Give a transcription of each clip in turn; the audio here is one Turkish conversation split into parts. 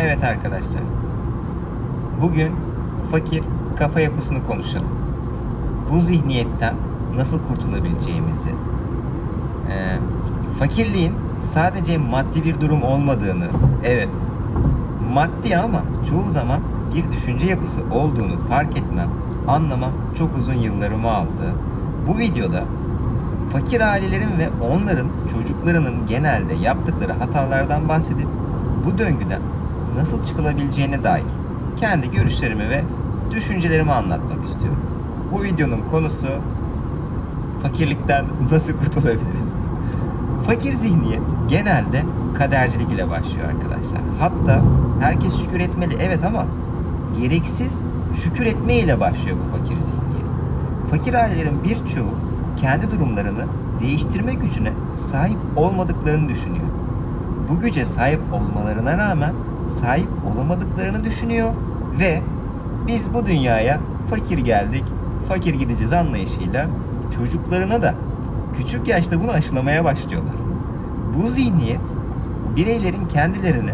Evet arkadaşlar. Bugün fakir kafa yapısını konuşalım. Bu zihniyetten nasıl kurtulabileceğimizi. Ee, fakirliğin sadece maddi bir durum olmadığını, evet maddi ama çoğu zaman bir düşünce yapısı olduğunu fark etmem, anlamam çok uzun yıllarımı aldı. Bu videoda fakir ailelerin ve onların çocuklarının genelde yaptıkları hatalardan bahsedip bu döngüden nasıl çıkılabileceğine dair kendi görüşlerimi ve düşüncelerimi anlatmak istiyorum. Bu videonun konusu fakirlikten nasıl kurtulabiliriz? Fakir zihniyet genelde kadercilik ile başlıyor arkadaşlar. Hatta herkes şükür etmeli evet ama gereksiz şükür etme ile başlıyor bu fakir zihniyet. Fakir ailelerin birçoğu kendi durumlarını değiştirme gücüne sahip olmadıklarını düşünüyor. Bu güce sahip olmalarına rağmen sahip olamadıklarını düşünüyor ve biz bu dünyaya fakir geldik, fakir gideceğiz anlayışıyla çocuklarına da küçük yaşta bunu aşılamaya başlıyorlar. Bu zihniyet bireylerin kendilerini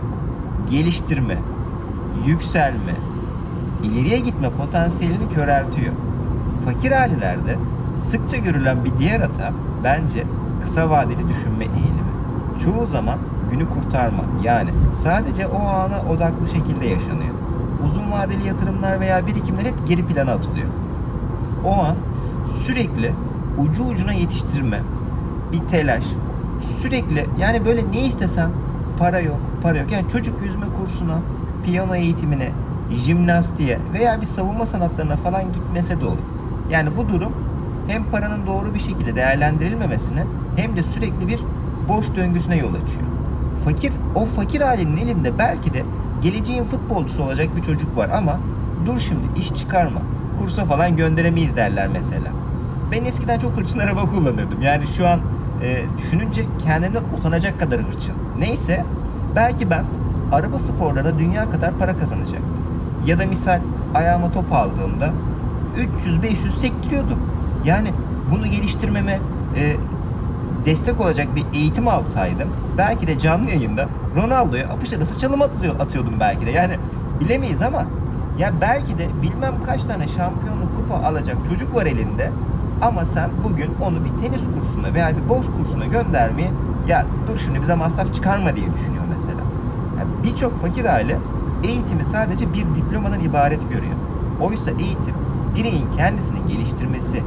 geliştirme, yükselme, ileriye gitme potansiyelini köreltiyor. Fakir ailelerde sıkça görülen bir diğer hata bence kısa vadeli düşünme eğilimi. Çoğu zaman günü kurtarma yani sadece o ana odaklı şekilde yaşanıyor. Uzun vadeli yatırımlar veya birikimler hep geri plana atılıyor. O an sürekli ucu ucuna yetiştirme, bir telaş, sürekli yani böyle ne istesen para yok, para yok. Yani çocuk yüzme kursuna, piyano eğitimine, jimnastiğe veya bir savunma sanatlarına falan gitmese de olur. Yani bu durum hem paranın doğru bir şekilde değerlendirilmemesine hem de sürekli bir boş döngüsüne yol açıyor. Fakir, o fakir ailenin elinde belki de geleceğin futbolcusu olacak bir çocuk var ama dur şimdi iş çıkarma, kursa falan gönderemeyiz derler mesela. Ben eskiden çok hırçın araba kullanırdım. Yani şu an e, düşününce kendimden utanacak kadar hırçın. Neyse belki ben araba sporlarında dünya kadar para kazanacaktım. Ya da misal ayağıma top aldığımda 300-500 sektiriyordum. Yani bunu geliştirmeme e, destek olacak bir eğitim alsaydım belki de canlı yayında Ronaldo'ya apış arası çalım atıyor, atıyordum belki de. Yani bilemeyiz ama ya belki de bilmem kaç tane şampiyonluk kupa alacak çocuk var elinde ama sen bugün onu bir tenis kursuna veya bir boks kursuna göndermeye ya dur şimdi bize masraf çıkarma diye düşünüyor mesela. Yani Birçok fakir aile eğitimi sadece bir diplomadan ibaret görüyor. Oysa eğitim bireyin kendisini geliştirmesi,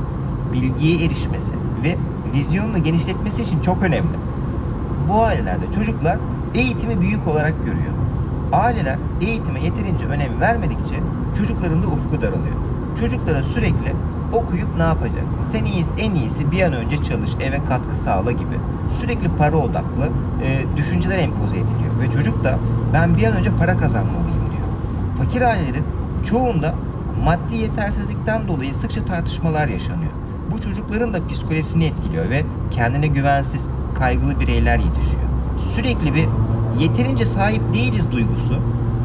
bilgiye erişmesi ve vizyonunu genişletmesi için çok önemli. Bu ailelerde çocuklar eğitimi büyük olarak görüyor. Aileler eğitime yeterince önem vermedikçe çocukların da ufku daralıyor. Çocuklara sürekli okuyup ne yapacaksın? Sen iyiyiz, en iyisi bir an önce çalış, eve katkı sağla gibi. Sürekli para odaklı e, düşünceler empoze ediliyor. Ve çocuk da ben bir an önce para kazanmalıyım diyor. Fakir ailelerin çoğunda maddi yetersizlikten dolayı sıkça tartışmalar yaşanıyor. Bu çocukların da psikolojisini etkiliyor ve kendine güvensiz, kaygılı bireyler yetişiyor. Sürekli bir yeterince sahip değiliz duygusu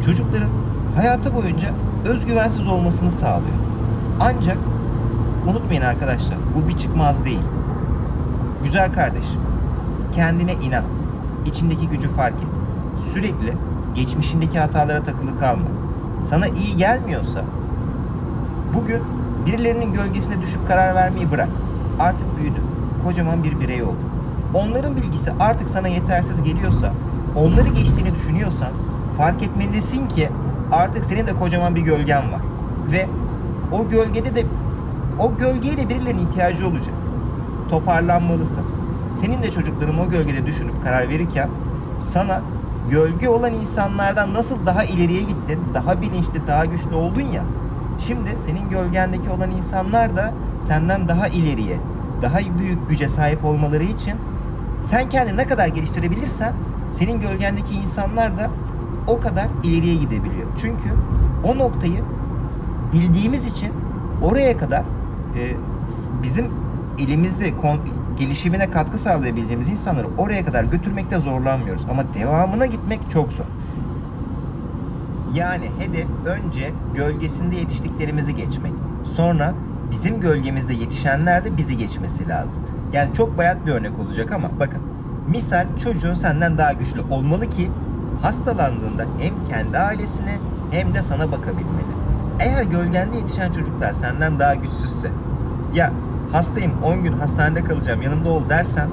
çocukların hayatı boyunca özgüvensiz olmasını sağlıyor. Ancak unutmayın arkadaşlar bu bir çıkmaz değil. Güzel kardeşim kendine inan. İçindeki gücü fark et. Sürekli geçmişindeki hatalara takılı kalma. Sana iyi gelmiyorsa bugün birilerinin gölgesine düşüp karar vermeyi bırak. Artık büyüdün. Kocaman bir birey oldun. Onların bilgisi artık sana yetersiz geliyorsa, onları geçtiğini düşünüyorsan fark etmelisin ki artık senin de kocaman bir gölgen var. Ve o gölgede de o gölgeye de birilerinin ihtiyacı olacak. Toparlanmalısın. Senin de çocukların o gölgede düşünüp karar verirken sana gölge olan insanlardan nasıl daha ileriye gittin, daha bilinçli, daha güçlü oldun ya. Şimdi senin gölgendeki olan insanlar da senden daha ileriye, daha büyük güce sahip olmaları için sen kendini ne kadar geliştirebilirsen senin gölgendeki insanlar da o kadar ileriye gidebiliyor. Çünkü o noktayı bildiğimiz için oraya kadar e, bizim elimizde kon- gelişimine katkı sağlayabileceğimiz insanları oraya kadar götürmekte zorlanmıyoruz. Ama devamına gitmek çok zor. Yani hedef önce gölgesinde yetiştiklerimizi geçmek. Sonra bizim gölgemizde yetişenler de bizi geçmesi lazım. Yani çok bayat bir örnek olacak ama bakın. Misal çocuğun senden daha güçlü olmalı ki hastalandığında hem kendi ailesine hem de sana bakabilmeli. Eğer gölgende yetişen çocuklar senden daha güçsüzse, ya hastayım 10 gün hastanede kalacağım yanımda ol dersen,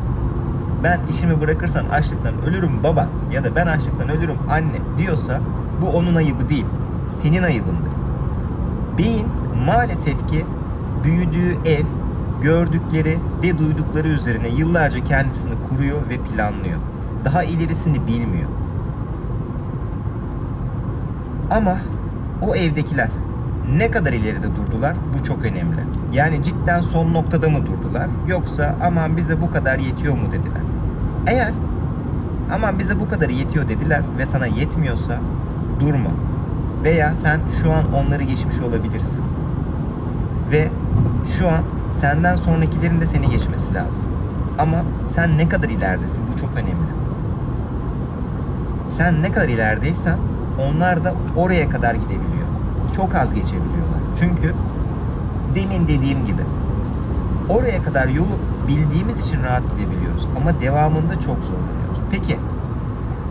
ben işimi bırakırsan açlıktan ölürüm baba ya da ben açlıktan ölürüm anne diyorsa bu onun ayıbı değil, senin ayıbındır. Beyin maalesef ki büyüdüğü ev, gördükleri ve duydukları üzerine yıllarca kendisini kuruyor ve planlıyor. Daha ilerisini bilmiyor. Ama o evdekiler ne kadar ileride durdular bu çok önemli. Yani cidden son noktada mı durdular yoksa aman bize bu kadar yetiyor mu dediler. Eğer aman bize bu kadar yetiyor dediler ve sana yetmiyorsa durma. Veya sen şu an onları geçmiş olabilirsin. Ve şu an senden sonrakilerin de seni geçmesi lazım. Ama sen ne kadar ileridesin bu çok önemli. Sen ne kadar ilerideysen onlar da oraya kadar gidebiliyor. Çok az geçebiliyorlar. Çünkü demin dediğim gibi oraya kadar yolu bildiğimiz için rahat gidebiliyoruz ama devamında çok zorlanıyoruz. Peki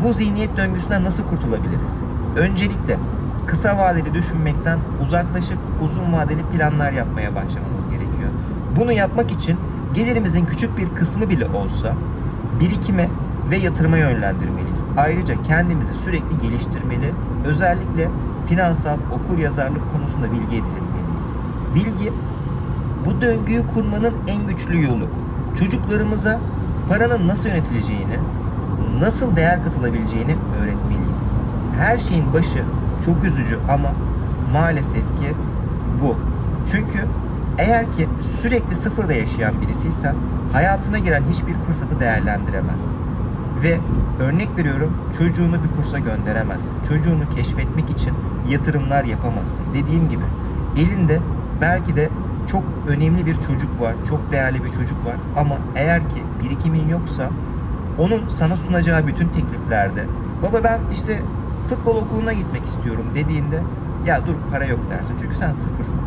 bu zihniyet döngüsünden nasıl kurtulabiliriz? Öncelikle kısa vadeli düşünmekten uzaklaşıp uzun vadeli planlar yapmaya başlamamız gerekiyor. Bunu yapmak için gelirimizin küçük bir kısmı bile olsa birikime ve yatırıma yönlendirmeliyiz. Ayrıca kendimizi sürekli geliştirmeli. Özellikle finansal okur yazarlık konusunda bilgi edinmeliyiz. Bilgi bu döngüyü kurmanın en güçlü yolu. Çocuklarımıza paranın nasıl yönetileceğini, nasıl değer katılabileceğini öğretmeliyiz. Her şeyin başı çok üzücü ama maalesef ki bu. Çünkü eğer ki sürekli sıfırda yaşayan birisiysen hayatına giren hiçbir fırsatı değerlendiremez. Ve örnek veriyorum çocuğunu bir kursa gönderemezsin. Çocuğunu keşfetmek için yatırımlar yapamazsın. Dediğim gibi elinde belki de çok önemli bir çocuk var, çok değerli bir çocuk var ama eğer ki birikimin yoksa onun sana sunacağı bütün tekliflerde baba ben işte futbol okuluna gitmek istiyorum dediğinde ya dur para yok dersin çünkü sen sıfırsın.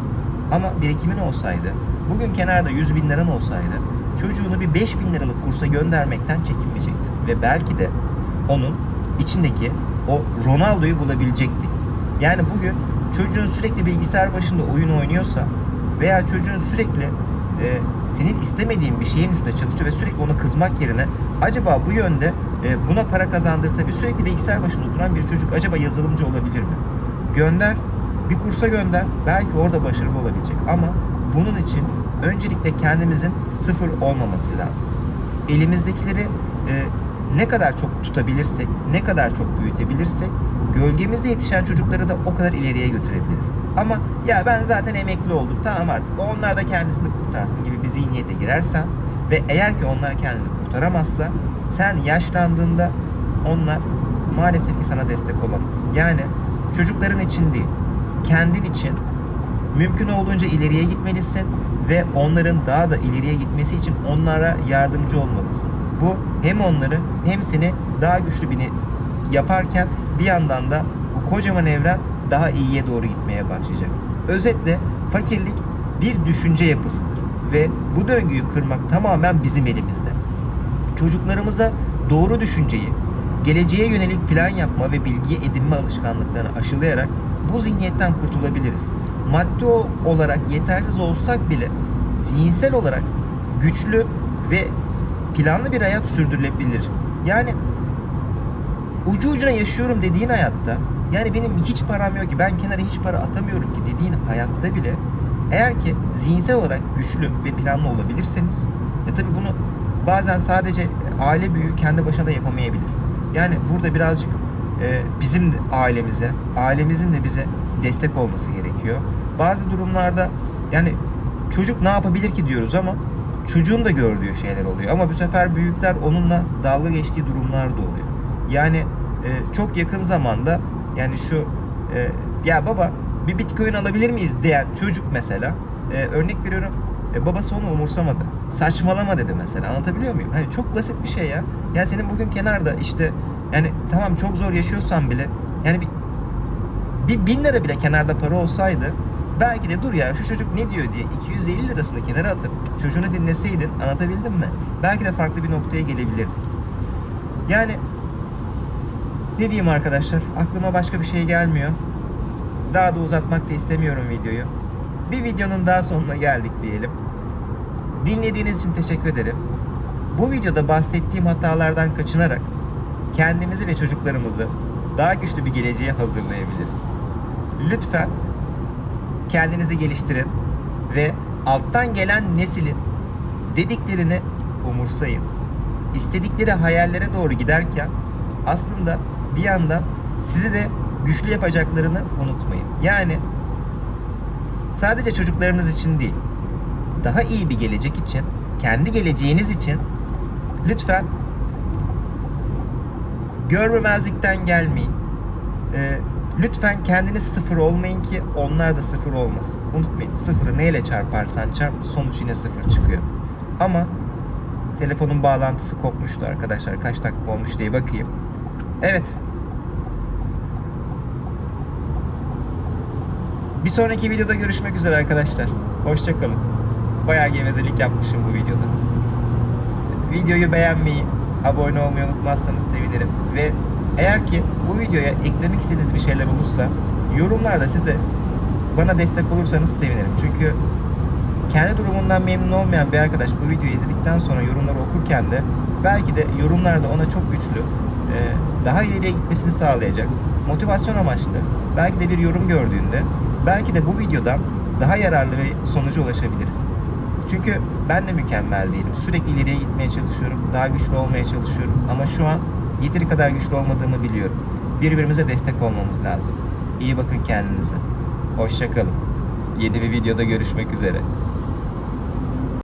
Ama birikimin olsaydı bugün kenarda 100 bin liran olsaydı çocuğunu bir 5 bin liralık kursa göndermekten çekinmeyecektin. Ve belki de onun içindeki o Ronaldo'yu bulabilecekti. Yani bugün çocuğun sürekli bilgisayar başında oyun oynuyorsa veya çocuğun sürekli e, senin istemediğin bir şeyin üstünde çalışıyor ve sürekli ona kızmak yerine acaba bu yönde e, buna para kazandırtabilir. Sürekli bilgisayar başında oturan bir çocuk acaba yazılımcı olabilir mi? Gönder, bir kursa gönder. Belki orada başarılı olabilecek ama bunun için öncelikle kendimizin sıfır olmaması lazım. Elimizdekileri e, ne kadar çok tutabilirsek, ne kadar çok büyütebilirsek gölgemizde yetişen çocukları da o kadar ileriye götürebiliriz. Ama ya ben zaten emekli oldum tamam artık onlar da kendisini kurtarsın gibi bir zihniyete girersen ve eğer ki onlar kendini kurtaramazsa sen yaşlandığında onlar maalesef ki sana destek olamaz. Yani çocukların için değil, kendin için mümkün olduğunca ileriye gitmelisin ve onların daha da ileriye gitmesi için onlara yardımcı olmalısın. Bu hem onları hem seni daha güçlü birini yaparken bir yandan da bu kocaman evren daha iyiye doğru gitmeye başlayacak. Özetle fakirlik bir düşünce yapısıdır ve bu döngüyü kırmak tamamen bizim elimizde. Çocuklarımıza doğru düşünceyi, geleceğe yönelik plan yapma ve bilgi edinme alışkanlıklarını aşılayarak bu zihniyetten kurtulabiliriz. Maddi olarak yetersiz olsak bile zihinsel olarak güçlü ve planlı bir hayat sürdürülebilir. Yani ucu ucuna yaşıyorum dediğin hayatta yani benim hiç param yok ki ben kenara hiç para atamıyorum ki dediğin hayatta bile eğer ki zihinsel olarak güçlü ve planlı olabilirseniz e tabi bunu bazen sadece aile büyüğü kendi başına da yapamayabilir. Yani burada birazcık e, bizim ailemize, ailemizin de bize destek olması gerekiyor. Bazı durumlarda yani çocuk ne yapabilir ki diyoruz ama çocuğun da gördüğü şeyler oluyor. Ama bu sefer büyükler onunla dalga geçtiği durumlar da oluyor. Yani e, çok yakın zamanda yani şu e, ya baba bir bitcoin alabilir miyiz diyen çocuk mesela e, örnek veriyorum e, babası onu umursamadı. Saçmalama dedi mesela. Anlatabiliyor muyum? Hani çok basit bir şey ya. Yani senin bugün kenarda işte yani tamam çok zor yaşıyorsan bile yani bir, bir bin lira bile kenarda para olsaydı belki de dur ya şu çocuk ne diyor diye 250 lirasını kenara atıp çocuğunu dinleseydin anlatabildim mi? Belki de farklı bir noktaya gelebilirdik. Yani Ne diyeyim arkadaşlar? Aklıma başka bir şey gelmiyor. Daha da uzatmak da istemiyorum videoyu. Bir videonun daha sonuna geldik diyelim. Dinlediğiniz için teşekkür ederim. Bu videoda bahsettiğim hatalardan kaçınarak kendimizi ve çocuklarımızı daha güçlü bir geleceğe hazırlayabiliriz. Lütfen kendinizi geliştirin ve alttan gelen neslin dediklerini umursayın. İstedikleri hayallere doğru giderken aslında bir yandan sizi de güçlü yapacaklarını unutmayın. Yani sadece çocuklarınız için değil, daha iyi bir gelecek için, kendi geleceğiniz için lütfen görmemezlikten gelmeyin. Ee, lütfen kendiniz sıfır olmayın ki onlar da sıfır olmasın. Unutmayın sıfırı neyle çarparsan çarp sonuç yine sıfır çıkıyor. Ama telefonun bağlantısı kopmuştu arkadaşlar. Kaç dakika olmuş diye bakayım. Evet. Bir sonraki videoda görüşmek üzere arkadaşlar. Hoşçakalın. Bayağı gevezelik yapmışım bu videoda. Videoyu beğenmeyi, abone olmayı unutmazsanız sevinirim. Ve eğer ki bu videoya eklemek istediğiniz bir şeyler olursa yorumlarda siz de bana destek olursanız sevinirim. Çünkü kendi durumundan memnun olmayan bir arkadaş bu videoyu izledikten sonra yorumları okurken de belki de yorumlarda ona çok güçlü, e, daha ileriye gitmesini sağlayacak, motivasyon amaçlı, belki de bir yorum gördüğünde belki de bu videodan daha yararlı ve sonuca ulaşabiliriz. Çünkü ben de mükemmel değilim. Sürekli ileriye gitmeye çalışıyorum, daha güçlü olmaya çalışıyorum ama şu an yeteri kadar güçlü olmadığımı biliyorum. Birbirimize destek olmamız lazım. İyi bakın kendinize. Hoşçakalın. Yeni bir videoda görüşmek üzere.